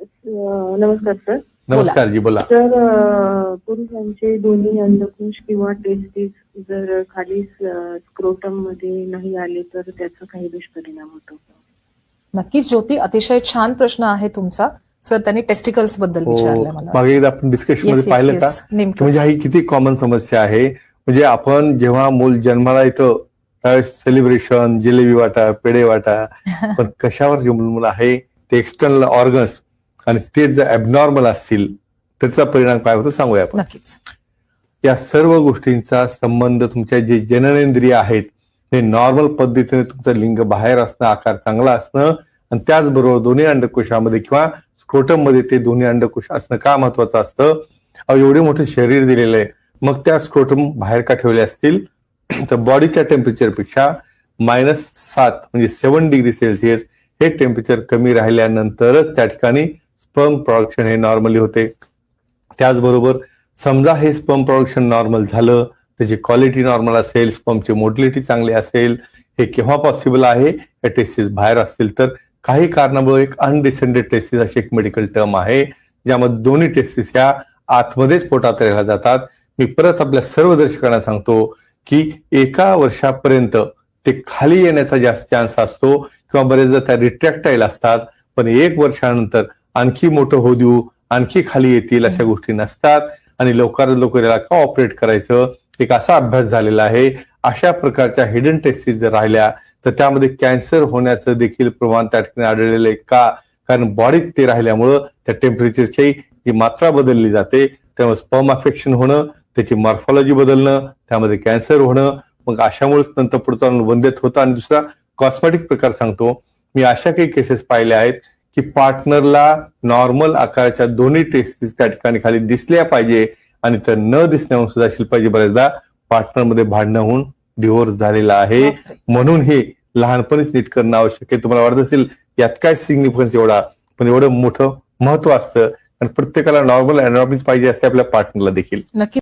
नमस्कार सर नमस्कार जी बोला. तर अ, पुरुषांचे दोन्ही अंडकोश किंवा टेस्टिस जर खाली स्क्रोटममध्ये नाही आले तर त्याचा काही दुष्परिणाम होतो का? नक्कीच ज्योती अतिशय छान प्रश्न आहे तुमचा. सर त्यांनी टेस्टिकल्सबद्दल हो मला. मागे एकदा आपण डिस्कशनमध्ये पाहिलं. का. म्हणजे ही किती कॉमन समस्या आहे. म्हणजे आपण जेव्हा मूल जन्माला येतं त्यावेळेस सेलिब्रेशन जिलेबी वाटा पेढे वाटा पण कशावर जे मूल आहे ते एक्सटर्नल ऑर्गन्स आणि ते जर ॲबनॉर्मल असतील त्याचा परिणाम काय होतो सांगूया आपण. या सर्व गोष्टींचा संबंध तुमच्या जे जननेंद्रिय आहेत हे नॉर्मल पद्धतीने तुमचं लिंग बाहेर असणं आकार चांगला असणं आणि त्याचबरोबर दोन्ही अंडकोशामध्ये किंवा स्क्रोटममध्ये ते दोन्ही अंडकोश असणं का महत्वाचं असतं? अहो एवढे मोठे शरीर दिलेलं आहे. मग त्या स्क्रोटम बाहेर का ठेवले असतील? तर बॉडीच्या टेम्परेचरपेक्षा मायनस सात म्हणजे सेवन डिग्री सेल्सिअस हे टेम्परेचर कमी राहिल्यानंतरच त्या ठिकाणी स्पर्म प्रोडक्शन हे नॉर्मली होते. त्याचबरोबर समजा हे स्पर्म प्रोडक्शन नॉर्मल झालं त्याची क्वालिटी नॉर्मल असेल स्पर्मची मोटिलिटी चांगली असेल हे केव्हा पॉसिबल आहे? या टेस्टिस बाहेर असतील. तर काही कारणामुळे एक अनडिसेंडेड टेस्टिस अशी एक मेडिकल टर्म आहे ज्यामध्ये दोन्ही टेस्टिस ह्या आतमध्येच पोटात राहिल्या जातात. मी परत आपल्या सर्व दर्शकांना सांगतो की एका वर्षापर्यंत ते खाली येण्याचा जास्त चान्स असतो किंवा बरेचदा त्या रिट्रॅक्टाईल असतात. पण एक वर्षानंतर आणखी मोठं होऊ देऊ आणखी खाली येतील अशा गोष्टी नसतात. आणि लवकरात लवकर याला का ऑपरेट करायचं? एक असा अभ्यास झालेला आहे. अशा प्रकारच्या हिडन टेस्टिस जर राहिल्या तर त्यामध्ये कॅन्सर होण्याचं देखील प्रमाण त्या ठिकाणी आढळलेलं आहे का? कारण बॉडीत ते राहिल्यामुळं त्या टेम्परेचरची जी मात्रा बदलली जाते त्यामुळे स्पर्म अफेक्शन होणं त्याची मॉर्फॉलॉजी बदलणं त्यामध्ये कॅन्सर होणं मग अशामुळेच नंतर पुढचा वंदेत होतं. आणि दुसरा कॉस्मेटिक प्रकार सांगतो. मी अशा काही केसेस पाहिल्या आहेत की पार्टनरला नॉर्मल आकाराच्या दोन्ही टेस्टिस त्या ठिकाणी खाली दिसल्या पाहिजे आणि तर न दिसण्याहून सुद्धा शिल्पाची बऱ्याचदा पार्टनरमध्ये भांडणं होऊन डिव्होर्स झालेला आहे. म्हणून हे लहानपणीच नीट करणं आवश्यक आहे. तुम्हाला वाटत असेल यात काय सिग्निफिकन्स एवढा? पण एवढं मोठं महत्त्व असतं. आणि प्रत्येकाला नॉर्मल अॅनॉमिक्स पाहिजे असते आपल्या पार्टनरला देखील. नक्की.